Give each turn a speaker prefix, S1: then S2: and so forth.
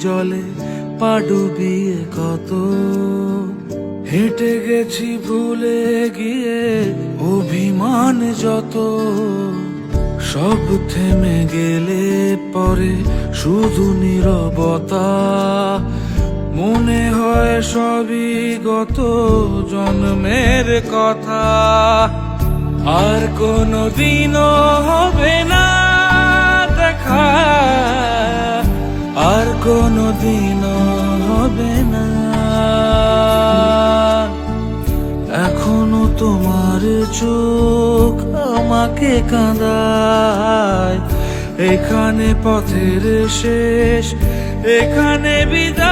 S1: জলে, পা ডুবিয়ে কত। হেঁটে গেছি, ভুলে গিয়ে অভিমান যত। সব থেমে গেলে পরে শুধু নিরবতা। মনে হয় সবই গত জন্মের কথা। আর কোনো দিনও কোনো দিনও হবে না। এখনও তোমার চোখ আমাকে কাঁদায়। এখানে পথের শেষ এখানে বিদায়।